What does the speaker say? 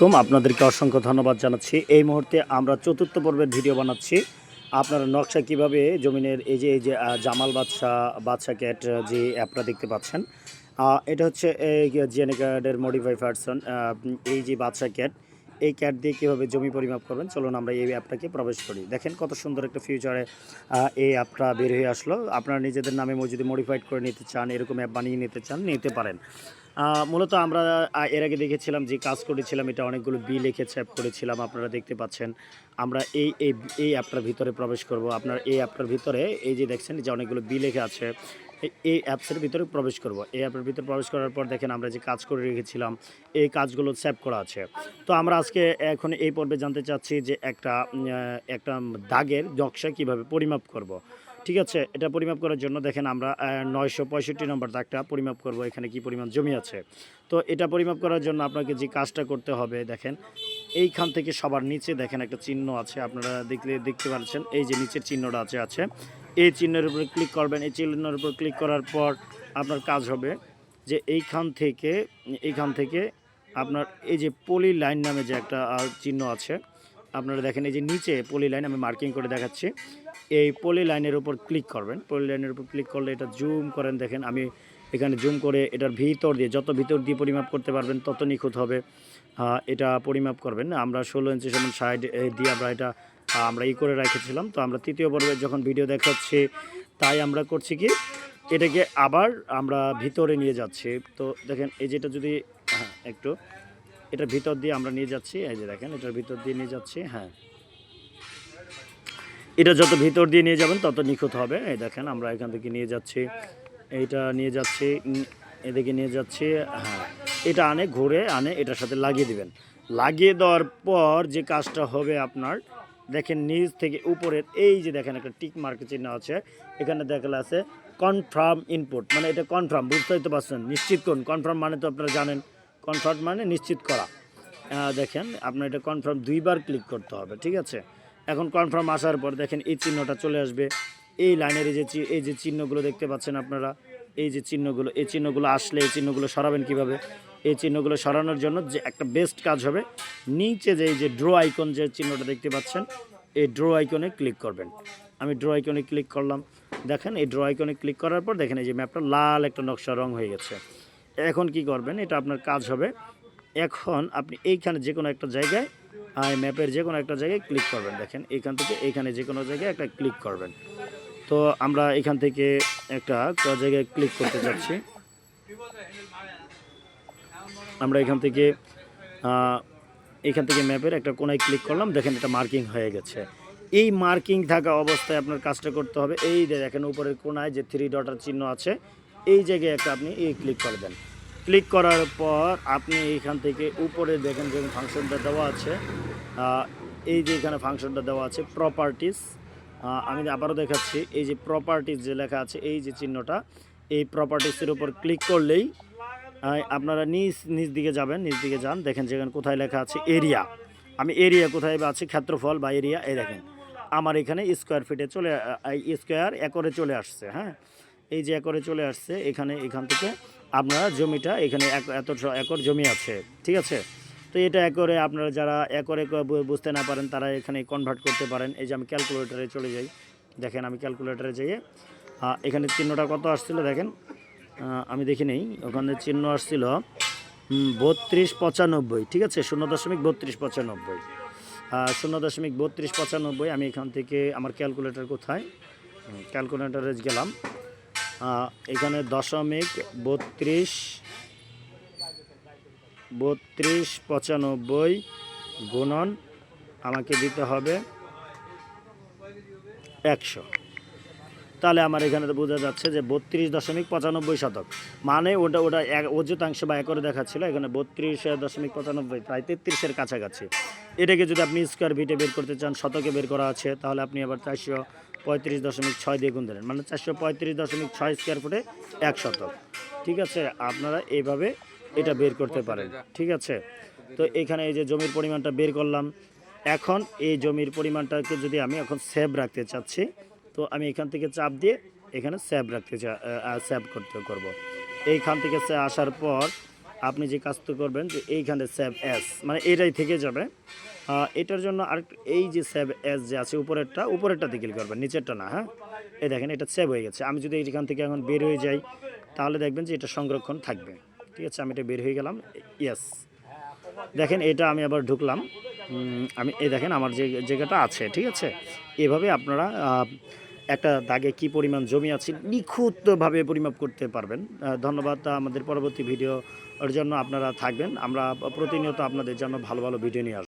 আলাইকুম। আপনাদেরকে অসংখ্য ধন্যবাদ জানাচ্ছি। এই মুহূর্তে আমরা চতুর্থ পর্বের ভিডিও বানাচ্ছি। আপনারা নকশা কীভাবে জমিনের এই যে এই যে জামাল বাদশা বাদশা ক্যাট যে অ্যাপটা দেখতে পাচ্ছেন এটা হচ্ছে জিএনএ কার্ডের মডিফাই ভার্সন এই যে বাদশা ক্যাট এই ক্যাট দিয়ে কীভাবে জমি পরিমাপ করবেন, চলুন আমরা এই অ্যাপটাকে প্রবেশ করি। দেখেন কত সুন্দর একটা ফিউচারে এই অ্যাপটা বের হয়ে আসলো। আপনারা নিজেদের নামে যদি মডিফাইড করে নিতে চান, এরকম অ্যাপ বানিয়ে নিতে চান, নিতে পারেন। মূলত আমরা এর আগে দেখেছিলাম যে কাজ করেছিলাম, এটা অনেকগুলো বি লিখে অ্যাপ করেছিলাম, আপনারা দেখতে পাচ্ছেন। আমরা এই এই অ্যাপটার ভিতরে প্রবেশ করব। আপনার এই অ্যাপটার ভিতরে, এই যে দেখছেন যে অনেকগুলো বি লেখা আছে, এই- এই অ্যাপসের ভিতরে প্রবেশ করব। এই অ্যাপের ভিতরে প্রবেশ করার পর দেখেন, আমরা যে কাজ করে রেখেছিলাম, এই কাজগুলো সেভ করা আছে। তো আমরা আজকে এখন এই পর্বে জানতে চাচ্ছি যে একটা একটা দাগের নকশা কীভাবে পরিমাপ করব। ঠিক আছে, এটা পরিমাপ করার জন্য দেখেন আমরা নয়শো পঁয়ষট্টি নম্বর দাগটা পরিমাপ করব, এখানে কি পরিমাণ জমি আছে। তো এটা পরিমাপ করার জন্য আপনাকে যে কাজটা করতে হবে, দেখেন, এইখান থেকে সবার নিচে দেখেন একটা চিহ্ন আছে, আপনারা দেখলে দেখতে পাচ্ছেন, এই যে নিচের চিহ্নটা আছে আছে। এই চিহ্নের উপরে ক্লিক করবেন, এই চিহ্নের উপর ক্লিক করার পর আপনার কাজ হবে যে এইখান থেকে এইখান থেকে আপনার এই যে পলি লাইন নামে যে একটা চিহ্ন আছে, আপনারা দেখেন এই যে নিচে পলি লাইন আমি মার্কিং করে দেখাচ্ছি। এই পলি লাইনের উপর ক্লিক করবেন। পলি লাইনের উপর ক্লিক করলে এটা জুম করেন, দেখেন আমি এখানে জুম করে এটার ভিতর দিয়ে, যত ভিতর দিয়ে পরিমাপ করতে পারবেন, তত নিখুঁত হবে। এটা পরিমাপ করবেন আমরা ষোলো ইঞ্চি সমান সাইড দিয়ে আমরা এটা, আমরা ই করে রেখেছিলাম। তো আমরা তৃতীয় পর্বে যখন ভিডিও দেখাচ্ছি, তাই আমরা করছি কি? এটাকে আবার আমরা ভিতরে নিয়ে যাচ্ছি। তো দেখেন, এই যেটা যদি হ্যাঁ একটু, এটার ভিতর দিয়ে আমরা নিয়ে যাচ্ছি, এই যে দেখেন, এটার ভিতর দিয়ে নিয়ে যাচ্ছি হ্যাঁ। এটা যত ভিতর দিয়ে নিয়ে যাবেন তত নিখুঁত হবে। এই দেখেন, আমরা এখান থেকে নিয়ে যাচ্ছি। এইটা নিয়ে যাচ্ছি এদিকে নিয়ে যাচ্ছি হ্যাঁ। এটা আনে, ঘুরে আনে, এটার সাথে লাগিয়ে দিবেন। লাগিয়ে দেওয়ার পর যে কাজটা হবে আপনার, দেখেন নিচ থেকে উপরের, এই যে দেখেন একটা টিক মার্কের চিহ্ন আছে, এখানে দেখালে আছে কনফার্ম ইনপুট মানে এটা কনফার্ম বুঝতেই তো পারছেন, নিশ্চিত করুন। কনফার্ম মানে তো আপনারা জানেন কনফার্ম মানে নিশ্চিত করা। দেখেন, আপনার এটা কনফার্ম দুইবার ক্লিক করতে হবে, ঠিক আছে? এখন কনফার্ম আসার পর দেখেন এই চিহ্নটা চলে আসবে। এই লাইনের এই যে এই যে চিহ্নগুলো দেখতে পাচ্ছেন আপনারা, এই যে চিহ্নগুলো, এই চিহ্নগুলো আসলে এই চিহ্নগুলো সরাবেন কীভাবে? এই চিহ্নগুলো সরানোর জন্য যে একটা বেস্ট কাজ হবে, নিচে যে এই যে ড্র আইকন যে চিহ্নটা দেখতে পাচ্ছেন, এই ড্র আইকনে ক্লিক করবেন। আমি ড্র আইকনে ক্লিক করলাম। দেখেন এই ড্র আইকনে ক্লিক করার পর দেখেন এই যে ম্যাপটা লাল একটা নকশা রং হয়ে গেছে। এখন কি করবেন? এটা আপনার কাজ হবে। এখন আপনি এইখানে যে কোনো একটা জায়গায় আই ম্যাপের যে কোনো একটা জায়গায় ক্লিক করবেন, দেখেন। এখান থেকে এখানে যে কোনো জায়গায় একটা ক্লিক করবেন। তো আমরা এখান থেকে একটা জায়গায় ক্লিক করতে যাচ্ছি। আমরা এখান থেকে এখান থেকে ম্যাপের একটা কোনায় ক্লিক করলাম। দেখেন এটা মার্কিং হয়ে গেছে। এই মার্কিং থাকা অবস্থায় আপনার কাজটা করতে হবে। এই দেখেন উপরের কোনায় যে থ্রি ডটার চিহ্ন আছে, এই জায়গায় একটা আপনি এই ক্লিক করবেন ক্লিক করার পর আপনি এইখান থেকে উপরে দেখেন যে ফাংশনটা দেওয়া আছে। এই যে এখানে ফাংশনটা দেওয়া আছে প্রপার্টিস আমি আবারও দেখাচ্ছি, এই যে প্রপার্টিস যে লেখা আছে, এই যে চিহ্নটা, এই প্রপার্টিসের উপর ক্লিক করলেই আপনারা নিজ নিজ দিকে যাবেন নিচ দিকে যান, দেখেন যেখানে কোথায় লেখা আছে এরিয়া আমি এরিয়া কোথায় আছে, ক্ষেত্রফল বা এরিয়া এই দেখেন। আমার এখানে স্কোয়ার ফিটে চলে স্কোয়ার একরে চলে আসছে হ্যাঁ? এই যে একরে চলে আসছে এখানে এখান থেকে আপনারা জমিটা এখানে এত একর জমি আছে ঠিক আছে? তো এটা একরে আপনারা যারা একরে বুঝতে না পারেন তারা এখানে কনভার্ট করতে পারেন। এই যে আমি ক্যালকুলেটারে চলে যাই। দেখেন আমি ক্যালকুলেটারে আহ, এখানে চিহ্নটা কত আসছিল দেখেন? আমি দেখি নেই। ওখানে চিহ্ন আসছিল বত্রিশ পঁচানব্বই ঠিক আছে? শূন্য দশমিক বত্রিশ পঁচানব্বই। শূন্য দশমিক বত্রিশ পঁচানব্বই আমি এখান থেকে আমার ক্যালকুলেটর কোথায়? ক্যালকুলেটারে গেলাম। এখানে দশমিক বত্রিশ বত্রিশ পঁচানব্বই গুণন আমাকে দিতে হবে একশো। তাহলে আমার এখানে তো বোঝা যাচ্ছে যে বত্রিশ দশমিক পঁচানব্বই শতক। মানে ওটা ওটা এক, অযুতাংশ বা একরে দেখাচ্ছিল, এখানে বত্রিশ দশমিক পঁচানব্বই, প্রায় তেত্রিশের কাছাকাছি। এটাকে যদি আপনি স্কোয়ার ফিটে বের করতে চান, শতকে বের করা আছে, তাহলে আপনি আবার চারশো পঁয়ত্রিশ দশমিক ছয় দিয়ে গুণ দিলেন মানে চারশো পঁয়ত্রিশ দশমিক ছয় স্কোয়ার ফুটে এক শতক। ঠিক আছে? আপনারা এইভাবে এটা বের করতে পারেন। ঠিক আছে? তো এখানে এই যে জমির পরিমাণটা বের করলাম। এখন এই জমির পরিমাণটাকে যদি আমি এখন সেভ রাখতে চাচ্ছি, তো আমি এখান থেকে চাপ দিয়ে এখানে সেভ রাখতে চা সেভ করতে করব। এইখান থেকে আসার পর আপনি যে কাজটা করবেন যে এইখানে সেভ এস মানে এটাই থেকে যাবে। এটার জন্য আর এই যে সেভ এস যে আছে উপরেরটা উপরেরটা ক্লিক করবেন, নিচেরটা না হ্যাঁ? এই দেখেন, এটা সেভ হয়ে গেছে। আমি যদি এইখান থেকে এখন বের হয়ে যাই, তাহলে দেখবেন যে এটা সংরক্ষণ থাকবে। ঠিক আছে? আমি এটা বের হয়ে গেলাম ইয়েস দেখেন, এটা আমি আবার ঢুকলাম। আমি, এই দেখেন, আমার যে জায়গাটা আছে, ঠিক আছে? এভাবে আপনারা একটা দাগে কি পরিমাণ জমি আছে, নিখুঁতভাবে পরিমাপ করতে পারবেন। ধন্যবাদ আমাদের পরবর্তী ভিডিওর জন্য আপনারা থাকবেন। আমরা প্রতিনিয়ত আপনাদের জন্য ভালো ভালো ভিডিও নিয়ে আসব।